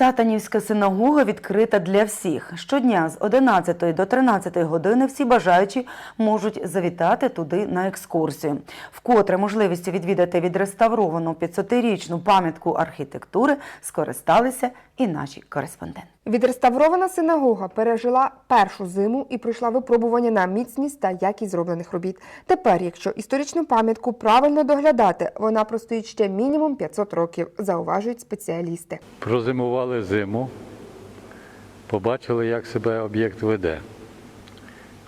Сатанівська синагога відкрита для всіх. Щодня з 11 до 13 години всі бажаючі можуть завітати туди на екскурсію. Вкотре можливістю відвідати відреставровану 500-річну пам'ятку архітектури скористалися і наші кореспонденти. Відреставрована синагога пережила першу зиму і пройшла випробування на міцність та якість зроблених робіт. Тепер, якщо історичну пам'ятку правильно доглядати, вона простоїть ще мінімум 500 років, зауважують спеціалісти. Прозимували зиму, побачили, як себе об'єкт веде.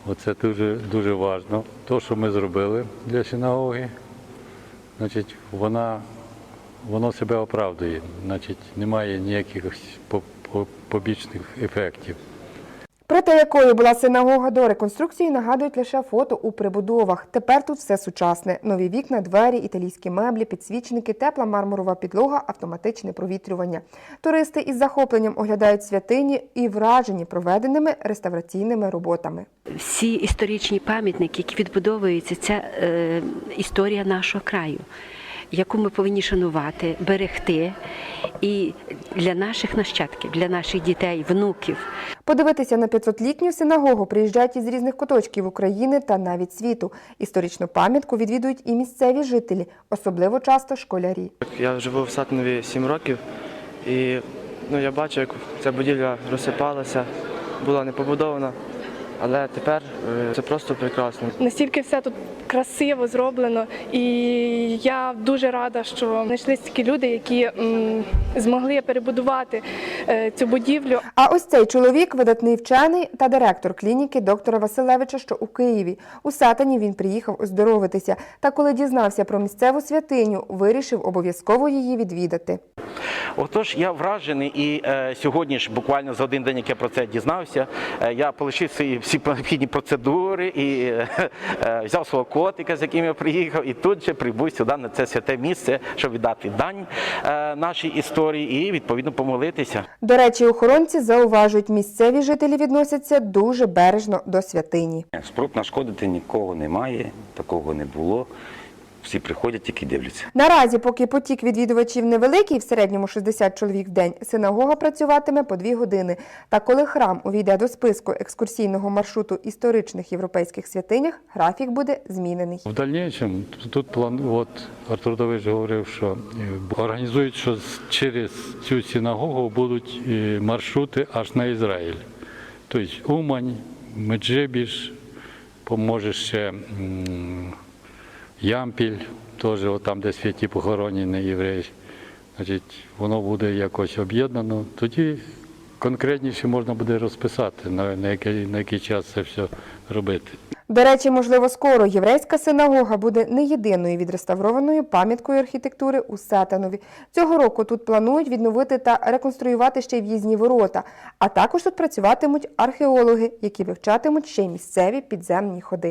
Оце дуже, дуже важливо. Те, що ми зробили для синагоги, значить, вона, воно себе оправдує. Значить, немає ніяких побічних ефектів. Про те, якою була синагога до реконструкції, нагадують лише фото у прибудовах. Тепер тут все сучасне: нові вікна, двері, італійські меблі, підсвічники, тепла мармурова підлога, автоматичне провітрювання. Туристи із захопленням оглядають святині і вражені проведеними реставраційними роботами. всі історичні пам'ятники, які відбудовуються, це е, історія нашого краю, яку ми повинні шанувати, берегти і для наших нащадків, для наших дітей, внуків. Подивитися на 500-літню синагогу приїжджають із різних куточків України та навіть світу. Історичну пам'ятку відвідують і місцеві жителі, особливо часто школярі. Я живу в Сатанові 7 років і ну, я бачу, як ця будівля розсипалася, була не побудована, але тепер е, це просто прекрасно. Настільки все тут красиво зроблено, і я дуже рада, що знайшлись такі люди, які м, змогли перебудувати е, цю будівлю. А ось цей чоловік видатний вчений та директор клініки доктора Василевича, що у Києві. У Сатані він приїхав оздоровитися. Та коли дізнався про місцеву святиню, вирішив обов'язково її відвідати. Отож, я вражений, і е, сьогодні ж буквально за один день, як я про це дізнався, е, я полишив свої всі необхідні процедури і е, е, взяв свого котика, з яким я приїхав, і тут же прибув сюди на це святе місце, щоб віддати дань е, нашій історії і відповідно помолитися. До речі, охоронці зауважують, місцеві жителі відносяться дуже бережно до святині. Спроб нашкодити нікого немає, такого не було. Всі приходять, тільки дивляться. Наразі, поки потік відвідувачів невеликий, в середньому 60 чоловік в день, синагога працюватиме по дві години. Та коли храм увійде до списку екскурсійного маршруту історичних європейських святинях, графік буде змінений. В дальнішому тут план, от Артур Давич говорив, що е, організують, що через цю синагогу будуть е, маршрути аж на Ізраїль. Тобто Умань, Меджибіж, поможе ще м, Ямпіль, теж там, де святі похоронені євреї. Значить, воно буде якось об'єднано. Тоді конкретніше можна буде розписати, на, на, який, на який час це все робити. До речі, можливо, скоро єврейська синагога буде не єдиною відреставрованою пам'яткою архітектури у Сатанові. Цього року тут планують відновити та реконструювати ще й в'їзні ворота. А також тут працюватимуть археологи, які вивчатимуть ще й місцеві підземні ходи.